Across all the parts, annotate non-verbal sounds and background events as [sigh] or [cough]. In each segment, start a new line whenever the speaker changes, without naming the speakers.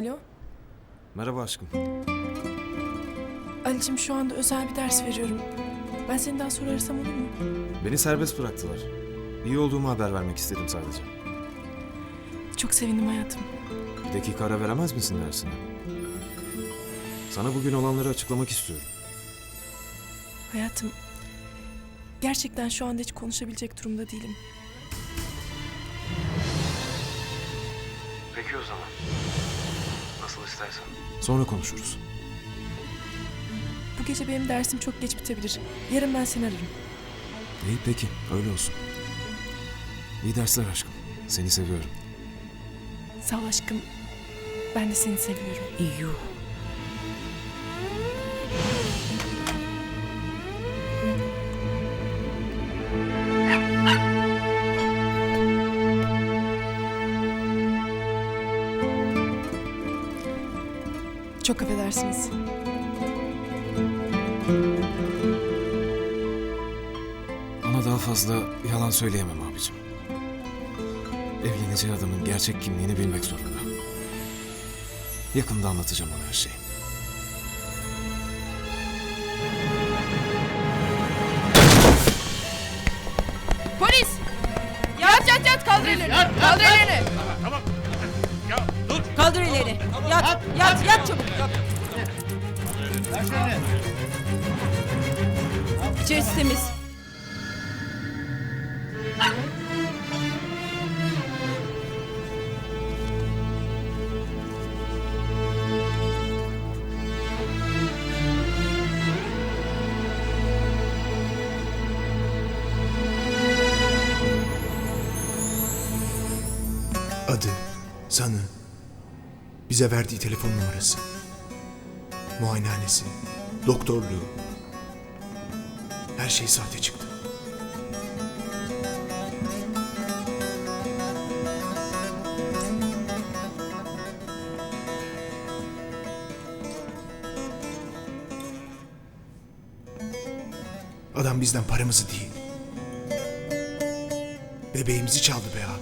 Alo?
Merhaba aşkım.
Ali'cim şu anda özel bir ders veriyorum. Ben seni daha sonra arasam olur mu?
Beni serbest bıraktılar. İyi olduğumu haber vermek istedim sadece.
Çok sevindim hayatım.
Bir dakika ara veremez misin dersine? Sana bugün olanları açıklamak istiyorum.
Hayatım. Gerçekten şu anda hiç konuşabilecek durumda değilim.
Peki o zaman. Nasıl istersen. Sonra konuşuruz.
Bu gece benim dersim çok geç bitebilir. Yarın ben seni ararım.
İyi peki öyle olsun. İyi dersler aşkım. Seni seviyorum.
Sağ ol aşkım. Ben de seni seviyorum.
Yuh.
Çok affedersiniz.
Ona daha fazla yalan söyleyemem abicim. Evleneceği adamın gerçek kimliğini bilmek zorunda. Yakında anlatacağım ona her şeyi.
Polis! Yat yat yat kaldır ellerini. Kaldır ellerini.
Kaldır elleri. Yat, yat, yat çabuk. İçerisi temiz.
Adı, sanı, bize verdiği telefon numarası, muayenehanesi, doktorluğu. Her şey sahte çıktı. Adam bizden paramızı değil, bebeğimizi çaldı be abi.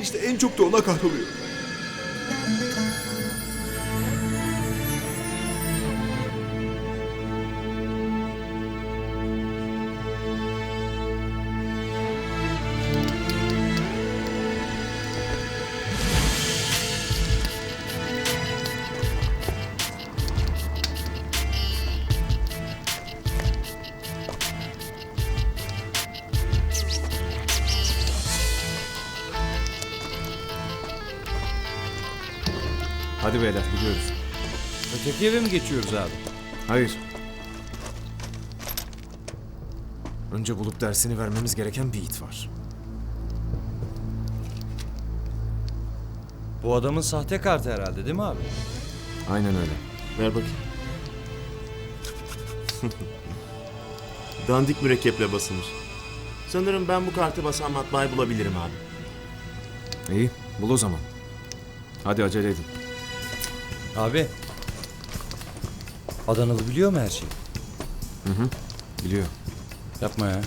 İşte en çok da ona kahroluyor.
Hadi beyler gidiyoruz.
Öteki eve mi geçiyoruz abi?
Hayır. Önce bulup dersini vermemiz gereken bir it var.
Bu adamın sahte kartı herhalde değil mi abi?
Aynen öyle.
Ver bakayım. [laughs] Dandik mürekkeple basılmış. Sanırım ben bu kartı basan matbaayı bulabilirim abi.
İyi, bul o zaman. Hadi acele edin.
Abi. Adanalı biliyor mu her şeyi?
Biliyor.
Yapma ya.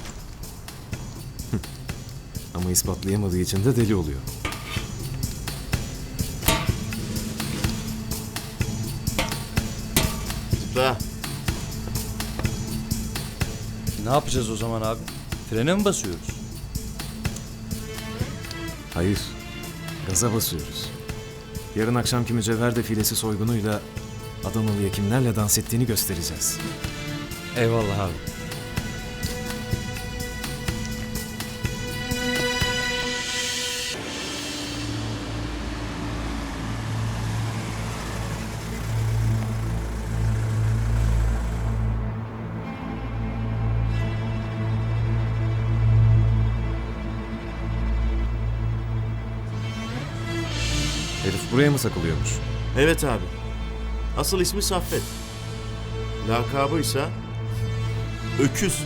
Ama ispatlayamadığı için de deli oluyor.
Zıpla.
Ne yapacağız o zaman abi? Frene mi basıyoruz?
Hayır. Gaza basıyoruz. Yarın akşamki mücevher defilesi soygunuyla Adanalı'ya kimlerle dans ettiğini göstereceğiz.
Eyvallah abi.
Buraya mı sakılıyormuş?
Evet abi. Asıl ismi Saffet. Lakabı ise Öküz.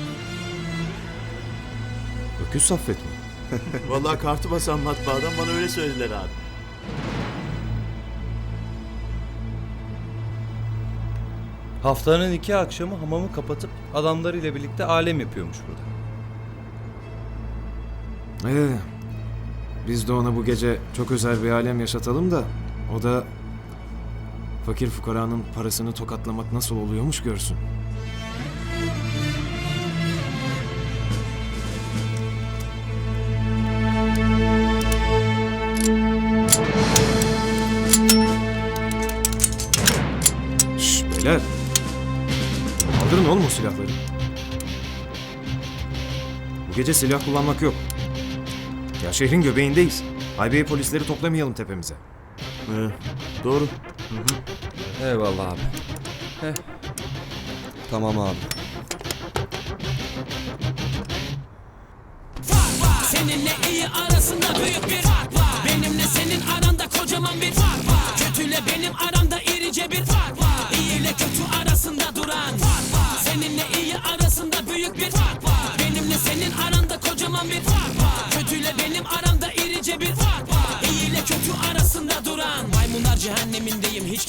Öküz Saffet mi? [laughs]
Vallahi kartı basan matbaadan bana öyle söylediler abi.
Haftanın iki akşamı hamamı kapatıp adamlarıyla birlikte alem yapıyormuş burada.
Ee, Biz de ona bu gece çok özel bir alem yaşatalım da o da fakir fukaranın parasını tokatlamak nasıl oluyormuş görsün. Şşş beyler. Kaldırın oğlum o silahları. Bu gece silah kullanmak yok. Ya şehrin göbeğindeyiz. Haybiye polisleri toplamayalım tepemize.
Ee, doğru.
Eyvallah abi.
Tamam abi.
Seninle iyi arasında büyük cehennemindeyim. Hiç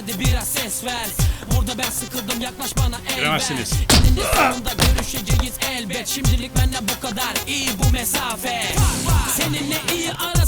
hadi biraz ses ver. Burada ben sıkıldım yaklaş bana el ver Eninde sonunda görüşeceğiz elbet. Şimdilik bende bu kadar. İyi bu mesafe. Seninle iyi arasında